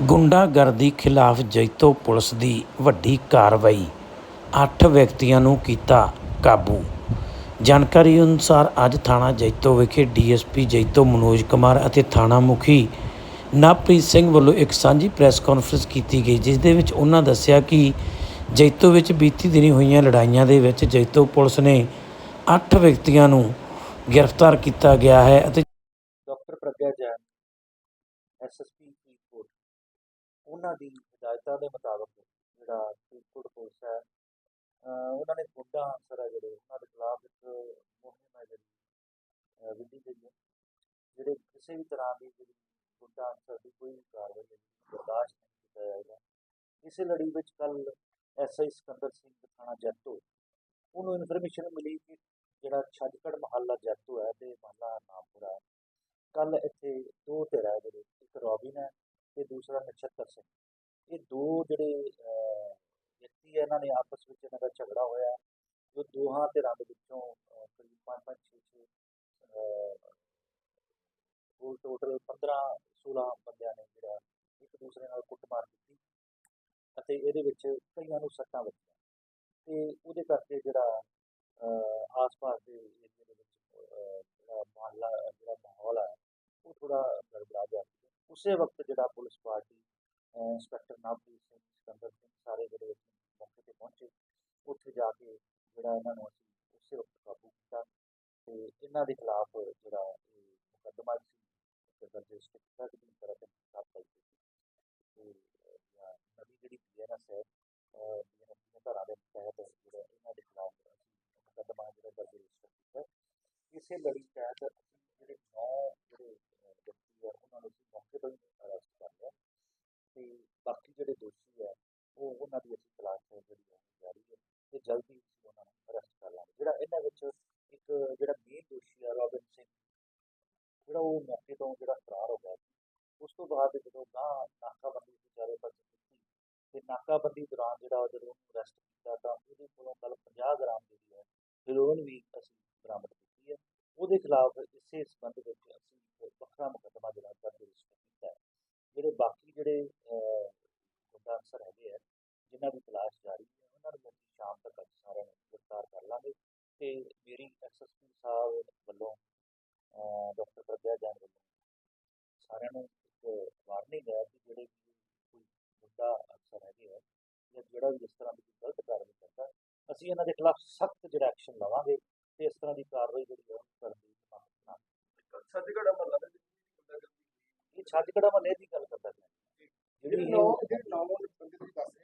ਗੁੰਡਾਗਰਦੀ ਖਿਲਾਫ ਜੈਤੋ ਪੁਲਿਸ ਦੀ ਵੱਡੀ ਕਾਰਵਾਈ। ਅੱਠ ਵਿਅਕਤੀਆਂ ਨੂੰ ਕੀਤਾ ਕਾਬੂ। ਜਾਣਕਾਰੀ ਅਨੁਸਾਰ ਅੱਜ ਥਾਣਾ ਜੈਤੋ ਵਿਖੇ ਡੀਐਸਪੀ ਜੈਤੋ ਮਨੋਜ ਕੁਮਾਰ ਅਤੇ ਥਾਣਾ ਮੁਖੀ ਨਵਪ੍ਰੀਤ ਸਿੰਘ ਵੱਲੋਂ ਇੱਕ ਸਾਂਝੀ ਪ੍ਰੈਸ ਕਾਨਫਰੰਸ ਕੀਤੀ ਗਈ, ਜਿਸ ਦੇ ਵਿੱਚ ਉਹਨਾਂ ਦੱਸਿਆ ਕਿ ਜੈਤੋ ਵਿੱਚ ਬੀਤੀ ਦਿਨੀ ਹੋਈਆਂ ਲੜਾਈਆਂ ਦੇ ਵਿੱਚ ਜੈਤੋ ਪੁਲਿਸ ਨੇ ਅੱਠ ਵਿਅਕਤੀਆਂ ਨੂੰ ਗ੍ਰਿਫਤਾਰ ਕੀਤਾ ਗਿਆ ਹੈ ਅਤੇ ਡਾਕਟਰ ਪ੍ਰਗਿਆ ਜੈਨ ਐਸਐਸਪੀ ਉਹਨਾਂ ਦੀ ਹਦਾਇਤਾਂ ਦੇ ਮੁਤਾਬਕ ਜਿਹੜਾ ਫਰੀਦਕੋਟ ਪੁਲਿਸ ਹੈ ਉਹਨਾਂ ਨੇ ਗੁੰਡਾ ਅਨਸਰ ਹੈ ਜਿਹੜੇ, ਉਹਨਾਂ ਦੇ ਖਿਲਾਫ ਇੱਕ ਮੁਹਿੰਮ ਹੈ ਜਿਹੜੀ ਵਿੱਢੀ ਗਈ ਹੈ, ਜਿਹੜੇ ਕਿਸੇ ਵੀ ਤਰ੍ਹਾਂ ਦੀ ਜਿਹੜੀ ਗੁੰਡਾ ਅਨਸਰ ਦੀ ਕੋਈ ਵੀ ਕਾਰਵਾਈ ਬਰਦਾਸ਼ਤ ਨਹੀਂ ਕੀਤਾ ਜਾਏਗਾ। ਇਸੇ ਲੜੀ ਵਿੱਚ ਕੱਲ ਐਸਆਈ ਸਿਕੰਦਰ ਸਿੰਘ ਥਾਣਾ ਜੈਤੋ, ਉਹਨੂੰ ਇਨਫੋਰਮੇਸ਼ਨ ਮਿਲੀ ਕਿ ਜਿਹੜਾ ਛੱਜਕੜ ਮਹੱਲਾ ਜੈਤੋ ਹੈ ਤੇ ਮਹੱਲਾ ਨਾਮਪੁਰਾ ਕੱਲ ਇੱਥੇ ਦੋ ਧਿਰ ਹੈ ਜਿਹੜੇ, ਇੱਕ ਰੋਬਿਨ ਹੈ ਤੇ ਦੂਸਰਾ ਨਛੱਤਰ ਸਿੰਘ। ਇਹ ਦੋ ਜਿਹੜੇ ਵਿਅਕਤੀ ਹੈ ਇਹਨਾਂ ਨੇ ਆਪਸ ਵਿੱਚ ਇਹਨਾਂ ਦਾ ਝਗੜਾ ਹੋਇਆ। ਜੋ ਦੋਹਾਂ ਧਿਰਾਂ ਦੇ ਵਿੱਚੋਂ ਕਰੀਬ 5 5 6 6 ਕੁੱਲ ਟੋਟਲ 15 16 ਬੰਦਿਆਂ ਨੇ ਜਿਹੜਾ ਇੱਕ ਦੂਸਰੇ ਨਾਲ ਕੁੱਟਮਾਰ ਕੀਤੀ ਅਤੇ ਇਹਦੇ ਵਿੱਚ ਕਈਆਂ ਨੂੰ ਸੱਟਾਂ ਵੱਜੀਆਂ। ਤੇ ਉਹਦੇ ਕਰਕੇ ਜਿਹੜਾ ਆਸ-ਪਾਸ ਦੇ ਏਰੀਏ ਦੇ ਵਿੱਚ ਜਿਹੜਾ ਮਹੱਲਾ ਜਿਹੜਾ ਮਾਹੌਲ ਹੈ ਉਹ ਥੋੜਾ ਗੜਬੜਾ ਗਿਆ। ਉਸੇ ਵਕਤ ਜਿਹੜਾ ਪੁਲਿਸ ਪਾਰਟੀ ਅਹ, ਇੰਸਪੈਕਟਰ ਨਵਪ੍ਰੀਤ ਸਿੰਘ ਸਿਕੰਦਰ ਸਿੰਘ ਸਾਰੇ ਜਿਹੜੇ ਅਸੀਂ ਮੌਕੇ ਤੇ ਪਹੁੰਚੇ ਉੱਥੇ ਜਾ ਕੇ ਜਿਹੜਾ ਇਹਨਾਂ ਨੂੰ ਅਸੀਂ ਉਸੇ ਵਕਤ ਕਾਬੂ ਕੀਤਾ ਤੇ ਇਹਨਾਂ ਦੇ ਖਿਲਾਫ ਜਿਹੜਾ ਇਹ ਮੁਕੱਦਮਾ ਸੀ ਤੇ ਦਰਜ ਰਜਿਸਟਰ ਕੀਤਾ ਕਿ ਦੀ ਤਰ੍ਹਾਂ ਤੇ ਸਾਫ਼ ਪਾਈ ਗਈ ਤੇ ਅਹ, ਜਾਂ ਨਵੀਂ ਜਿਹੜੀ ਬੀਐਨਐਸ ਹੈ ਬੀਐਨਐਸ ਦੀਆਂ ਧਾਰਾ ਦੇ ਤਹਿਤ ਜਿਹੜਾ ਇਹਨਾਂ ਦੇ ਖਿਲਾਫ ਅਸੀਂ ਮੁਕੱਦਮਾ ਜਿਹੜਾ ਦਰਜ ਰਜਿਸਟਰ ਕੀਤਾ ਇਸੇ ਲੜੀ ਤਹਿਤ ਅਸੀਂ ਜਿਹੜੇ ਨੌ ਜਿਹੜੇ ਅਹ, ਵਿਅਕਤੀ ਹੈ ਉਹਨਾਂ ਨੂੰ ਅਸੀਂ ਮੌਕੇ ਤੋਂ ਹੀ ਅਰੈਸਟ ਕਰ ਲਿਆ ਤੇ ਬਾਕੀ ਜਿਹੜੇ ਦੋਸ਼ੀ ਹੈ ਉਹ ਉਹਨਾਂ ਦੀ ਅਸੀਂ ਤਲਾਸ਼ ਜਿਹੜੀ ਹੈ ਉਹ ਜਾਰੀ ਹੈ ਤੇ ਜਲਦੀ ਅਸੀਂ ਉਹਨਾਂ ਨੂੰ ਅਰੈਸਟ ਕਰ ਲਾਂਗੇ। ਜਿਹੜਾ ਇਹਨਾਂ ਵਿੱਚ ਇੱਕ ਜਿਹੜਾ ਮੇਨ ਦੋਸ਼ੀ ਆ ਰੋਬਿਨ ਸਿੰਘ, ਜਿਹੜਾ ਉਹ ਮੌਕੇ ਤੋਂ ਜਿਹੜਾ ਫਰਾਰ ਹੋ ਗਿਆ ਉਸ ਤੋਂ ਬਾਅਦ ਜਦੋਂ ਗਾਂ ਨਾਕਾਬੰਦੀ ਸੀ ਚਾਰੇ ਪਾਸੇ ਕੀਤੀ ਤੇ ਨਾਕਾਬੰਦੀ ਦੌਰਾਨ ਜਿਹੜਾ ਜਦੋਂ ਉਹਨੂੰ ਅਰੈਸਟ ਕੀਤਾ ਤਾਂ ਉਹਦੇ ਕੋਲੋਂ ਕੱਲ 50 ਗ੍ਰਾਮ ਜਿਹੜੀ ਹੈ ਹੈਰੋਇਨ ਵੀ ਅਸੀਂ ਬਰਾਮਦ ਕੀਤੀ ਹੈ। ਉਹਦੇ ਖਿਲਾਫ ਇਸੇ ਸੰਬੰਧ ਵਿੱਚ ਅਸੀਂ ਵੱਖਰਾ ਮੁਕੱਦਮਾ ਜਿਹੜਾ ਦਰਜ ਰਜਿਸਟਰ ਕੀਤਾ ਹੈ। ਜਿਹੜੇ ਬਾਕੀ ਜਿਹੜੇ ਗੁੰਡਾ ਅਨਸਰ ਹੈਗੇ ਆ, ਜਿਨ੍ਹਾਂ ਦੀ ਤਲਾਸ਼ ਜਾਰੀ ਹੈ ਉਹਨਾਂ ਨੂੰ ਅਸੀਂ ਸ਼ਾਮ ਤੱਕ ਅੱਜ ਸਾਰਿਆਂ ਨੂੰ ਗ੍ਰਿਫਤਾਰ ਕਰ ਲਾਂਗੇ। ਤੇ ਮੇਰੀ ਐਸਐਸਪੀ ਸਾਹਿਬ ਵੱਲੋਂ ਡਾਕਟਰ ਪ੍ਰਗਿਆ ਜੈਨ ਵੱਲੋਂ ਸਾਰਿਆਂ ਨੂੰ ਇੱਕ ਵਾਰਨਿੰਗ ਹੈ ਕਿ ਜਿਹੜੇ ਵੀ ਕੋਈ ਗੁੰਡਾ ਅਨਸਰ ਹੈਗੇ ਆ ਜਾਂ ਜਿਹੜਾ ਵੀ ਇਸ ਤਰ੍ਹਾਂ ਦੀ ਗਲਤ ਕਾਰਵਾਈ ਕਰਦਾ ਹੈ, ਅਸੀਂ ਇਹਨਾਂ ਦੇ ਖਿਲਾਫ ਸਖਤ ਜਿਹੜਾ ਐਕਸ਼ਨ ਲਵਾਂਗੇ ਤੇ ਇਸ ਤਰ੍ਹਾਂ ਦੀ ਕਾਰਵਾਈ ਜਿਹੜੀ ਹੈ ਉਹ ਕਰਨ ਦੀ ਮੰਗ ਕਰਾਂਗੇ ਸੱਜਗੜਾ ਮਹੱਲਾ ਦੇ। ਇਹ ਛੱਜਕੜਾ ਮਹੱਲੇ ਦੀ ਗੱਲ ਕਰਦਾ ਪਿਆ ਜਿਹੜੇ ਨੌ ਜਿਹੜੇ ਨੌ ਬੰਦੇ ਤੁਸੀਂ ਦੱਸ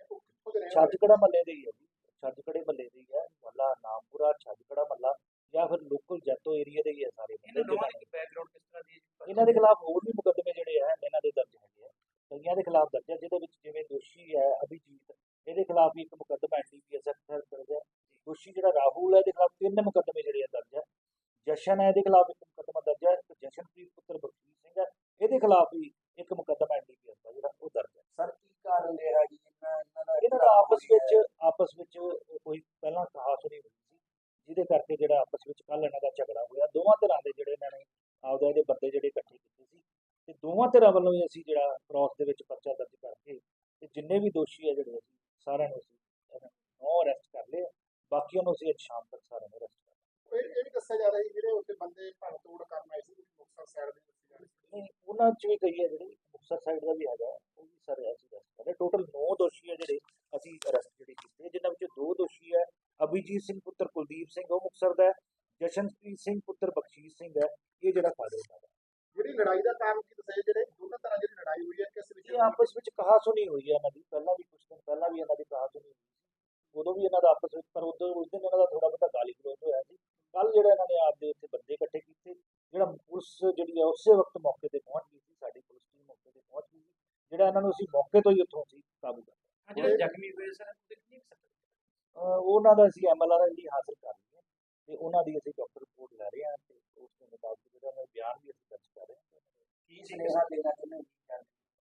ਛੱਜਕੜਾ ਮਹੱਲੇ ਦੇ ਹੀ ਹੈ ਜੀ। ਛੱਜਕੜੇ ਮਹੱਲੇ ਦੇ ਹੀ ਹੈ। ਮਹੱਲਾ ਨਾਮਪੁਰਾ ਛੱਜਕੜਾ ਮਹੱਲਾ ਜਾਂ ਫਿਰ ਲੋਕਲ ਜੈਤੋ ਏਰੀਆ ਦੇ ਹੀ ਹੈ ਸਾਰੇ ਇਹਨਾਂ ਦੋਵਾਂ ਦੇ ਬੈਕਗ੍ਰਾਉਂਡ ਕਿਸ ਤਰ੍ਹਾਂ ਦੀ ਹੈ? ਇਹਨਾਂ ਦੇ ਖਿਲਾਫ ਹੋਰ ਵੀ ਮੁਕੱਦਮੇ ਜਿਹੜੇ ਆ ਇਹਨਾਂ ਦੇ ਦਰਜ ਹੈਗੇ ਆ। ਕਈਆਂ ਦੇ ਖਿਲਾਫ ਦਰਜ ਹੈ ਜਿਹਦੇ ਵਿੱਚ ਜਿਵੇਂ ਦੋਸ਼ੀ ਹੈ ਅਭਿਜੀਤ ਇਹਦੇ ਖਿਲਾਫ ਵੀ ਇੱਕ ਮੁਕੱਦਮਾ ਐਨਡੀਪੀਐਸ ਐਕਟ ਦਰਜ ਹੈ ਦੋਸ਼ੀ ਜਿਹੜਾ ਰਾਹੁਲ ਹੈ ਇਹਦੇ ਖਿਲਾਫ ਤਿੰਨ ਮੁਕੱਦਮੇ ਜਿਹੜੇ ਆ ਦਰਜ ਹੈ ਜਸ਼ਨ ਹੈ ਇਹਦੇ ਖਿਲਾਫ ਇੱਕ ਮੁਕੱਦਮਾ ਦਰਜ ਹੈ ਜਸ਼ਨਪ੍ਰੀਤ ਪੁੱਤਰ ਬਖਸ਼ੀਸ਼ ਸਿੰਘ ਹੈ ਇਹਦੇ ਖਿਲਾਫ ਵੀ ਇੱਕ ਮੁਕੱਦਮਾ ਐਨਡੀਪੀਐਸ ਦਾ ਜਿਹੜਾ ਉਹ ਦਰਜ ਹੈ ਸਰ ਕੀ ਕਾਰਨ ਰਿਹਾ ਜੀ ਜਿੰਨਾ ਇਹਨਾਂ ਦਾ ਇਹਨਾਂ ਦਾ ਆਪਸ ਵਿੱਚ ਆਪਸ ਵਿੱਚ ਕੋਈ ਪਹਿਲਾਂ ਕਹਾਸੁਣੀ ਹੋਈ ਸੀ ਜਿਹਦੇ ਕਰਕੇ ਜਿਹੜਾ ਆਪਸ ਵਿੱਚ ਕੱਲ ਇਹਨਾਂ ਦਾ ਝਗੜਾ ਹੋਇਆ। ਦੋਵਾਂ ਧਿਰਾਂ ਦੇ ਜਿਹੜੇ ਇਹਨਾਂ ਨੇ ਆਪਦੇ ਇਹਦੇ ਬੰਦੇ ਜਿਹੜੇ ਇਕੱਠੇ ਕੀਤੇ ਸੀ ਤੇ ਦੋਵਾਂ ਧਿਰਾਂ ਵੱਲੋਂ ਹੀ ਅਸੀਂ ਜਿਹੜਾ ਕ੍ਰਾਸ ਦੇ ਵਿੱਚ ਪਰਚਾ ਦਰਜ ਕਰਕੇ ਤੇ ਜਿੰਨੇ ਵੀ ਦੋਸ਼ੀ ਹੈ ਜਿਹੜੇ ਅਸੀਂ ਸਾਰਿਆਂ ਨੂੰ ਅਸੀਂ ਨੌ ਅਰੈਸਟ ਕਰ ਲਏ ਬਾਕੀਆਂ ਨੂੰ ਅਸੀਂ ਅੱਜ ਸ਼ਾਮ ਤੱਕ ਸਾਰਿਆਂ ਨੂੰ ਅਰੈਸਟ ਕਰ ਇਹ ਇਹ ਵੀ ਦੱਸਿਆ ਜਾ ਰਿਹਾ ਜੀ ਜਿਹੜੇ ਉੱਥੇ ਬੰਦੇ ਭੰਨ ਤੋੜ ਕਰਨ ਆਏ ਸੀ ਮੁਕਤਸਰ ਸਾਈਡ ਦੇ ਦੱਸੇ ਜਾ ਰਹੇ ਸੀ ਨਹੀਂ ਉਹਨਾਂ ਚ ਵੀ ਕਈ ਹੈ ਜਿਹੜੇ ਮੁਕਤਸਰ ਸਾਈਡ ਦਾ ਵੀ ਹੈਗਾ ਉਹ ਵੀ ਸਾਰੇ ਅਸੀਂ ਅਰੈਸਟ ਕਰ ਲਏ ਟੋਟਲ 9 ਦੋਸ਼ੀ ਹੈ ਜਿਹੜੇ ਅਸੀਂ ਅਰੈਸਟ ਜਿਹੜੇ ਕੀਤੇ ਜਿਨ੍ਹਾਂ ਵਿੱਚੋਂ ਦੋ ਦੋਸ਼ੀ ਹੈ ਅਭਿਜੀਤ ਸਿੰਘ ਪੁੱਤਰ ਕੁਲਦੀਪ ਸਿੰਘ ਉਹ ਮੁਕਤਸਰ ਦਾ ਜਸ਼ਨਪ੍ਰੀਤ ਸਿੰਘ ਪੁੱਤਰ ਬਖਸ਼ੀਸ਼ ਸਿੰਘ ਹੈ ਇਹ ਜਿਹੜਾ ਫਾਦਰ ਦਾ ਜਿਹੜੀ ਲੜਾਈ ਦਾ ਕਾਰਨ ਕੀ ਦੱਸਿਆ ਜਿਹੜੇ ਦੋਨਾਂ ਤਰ੍ਹਾਂ ਦੀ ਲੜਾਈ ਹੋਈ ਹੈ ਕਿਸ ਵਿੱਚ ਇਹ ਆਪਸ ਵਿੱਚ ਕਹਾਸੁਣੀ ਹੋਈ ਹੈ ਇਹਨਾਂ ਦੀ ਪਹਿਲਾਂ ਵੀ ਕੁਝ ਦਿਨ ਪਹਿਲਾਂ ਵੀ ਇਹਨਾਂ ਦੀ ਕਹਾਸੁਣੀ ਹੋਈ ਸੀ। ਉਦੋਂ ਵੀ ਇਹਨਾਂ ਦਾ ਆਪਸ ਵਿੱਚ ਪਰ ਉਦੋਂ ਉਸ ਦਿਨ ਇਹਨਾਂ ਦਾ ਥੋੜਾ ਬਹੁਤਾ ਗਾਲੀ ਗਲੋਚ ਹੋਇਆ ਸੀ। ਕੱਲ ਜਿਹੜਾ ਇਹਨਾਂ ਨੇ ਆਪਦੇ ਉੱਥੇ ਬੰਦੇ ਇਕੱਠੇ ਕੀਤੇ ਜਿਹੜਾ ਪੁਲਿਸ ਜਿਹੜੀ ਹੈ ਉਸੇ ਵਕਤ ਮੌਕੇ ਤੇ ਪਹੁੰਚ ਗਈ ਸੀ ਸਾਡੀ ਪੁਲਿਸ ਟੀਮ ਮੌਕੇ ਤੇ ਪਹੁੰਚ ਗਈ ਜਿਹੜਾ ਇਹਨਾਂ ਨੂੰ ਅਸੀਂ ਮੌਕੇ ਤੋਂ ਹੀ ਉੱਥੋਂ ਜਿਹੜੇ ਜ਼ਖਮੀ ਹੋਏ ਸਰ ਉਹਨਾਂ ਦਾ ਅਸੀਂ ਐਮਐਲਆਰ ਜਿਹੜੀ ਹਾਸਲ ਕਰ ਲਈ ਹੈ ਤੇ ਉਹਨਾਂ ਦੀ ਅਸੀਂ ਡਾਕਟਰ ਰਿਪੋਰਟ ਲੈ ਰਹੇ ਹਾਂ ਤੇ ਉਸ ਦੇ ਮੁਤਾਬਕ ਜਿਹੜਾ ਉਹਨਾਂ ਦਾ ਬਿਆਨ ਵੀ ਅਸੀਂ ਦਰਜ ਕਰ ਰਹੇ ਹਾਂ। ਕੀ ਸੁਨੇਹਾ ਦੇਣਾ ਚਾਹੁੰਦੇ ਹੋ